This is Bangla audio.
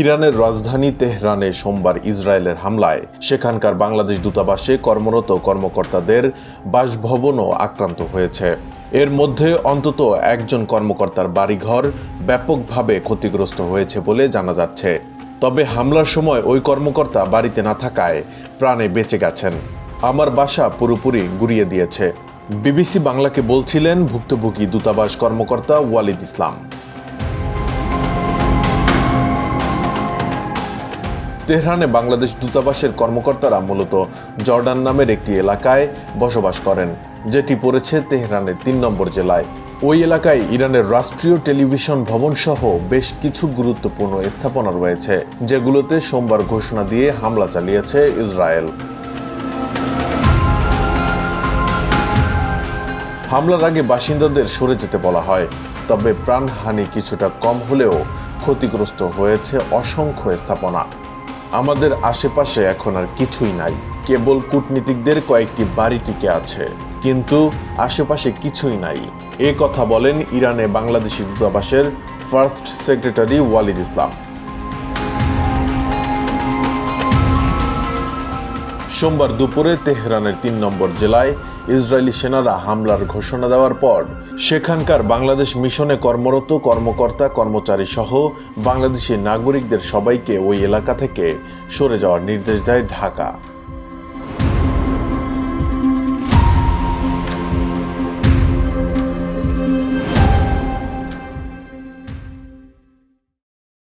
ইরানের রাজধানী তেহরানে সোমবার ইসরায়েলের হামলায় সেখানকার বাংলাদেশ দূতাবাসে কর্মরত কর্মকর্তাদের বাসভবনও আক্রান্ত হয়েছে। এর মধ্যে অন্তত একজন কর্মকর্তার বাড়িঘর ব্যাপকভাবে ক্ষতিগ্রস্ত হয়েছে বলে জানা যাচ্ছে। তবে হামলার সময় ওই কর্মকর্তা বাড়িতে না থাকায় প্রাণে বেঁচে গেছেন। আমার বাসা পুরোপুরি গুড়িয়ে দিয়েছে। বিবিসি বাংলাকে বলছিলেন ভুক্তভোগী দূতাবাস কর্মকর্তা ওয়ালিদ ইসলাম। তেহরানে বাংলাদেশ দূতাবাসের কর্মকর্তারা মূলত জর্ডান নামের একটি এলাকায় বসবাস করেন, যেটি পড়েছে তেহরানের তিন নম্বর জেলায়। ওই এলাকায় ইরানের রাষ্ট্রীয় টেলিভিশন ভবন সহ বেশ কিছু গুরুত্বপূর্ণ স্থাপনা রয়েছে, যেগুলোতে সোমবার ঘোষণা দিয়ে হামলা চালিয়েছে ইসরায়েল। হামলার আগে বাসিন্দাদের সরে যেতে বলা হয়, তবে প্রাণহানি কিছুটা কম হলেও ক্ষতিগ্রস্ত হয়েছে অসংখ্য স্থাপনা। আমাদের আশেপাশে এখন আর কিছুই নাই। কেবল কূটনীতিকদের কয়েকটি বাড়ি টিকে আছে। কিন্তু আশেপাশে কিছুই নাই। এ কথা বলেন ইরানে বাংলাদেশি দূতাবাসের ফার্স্ট সেক্রেটারি ওয়ালিদ ইসলাম। সোমবার দুপুরে তেহরানের তিন নম্বর জেলায় ইসরায়েলি সেনারা হামলার ঘোষণা দেওয়ার পর সেখানকার বাংলাদেশ মিশনে কর্মরত কর্মকর্তা, কর্মচারী সহ বাংলাদেশি নাগরিকদের সবাইকে ওই এলাকা থেকে সরে যাওয়ার নির্দেশ দেয় ঢাকা।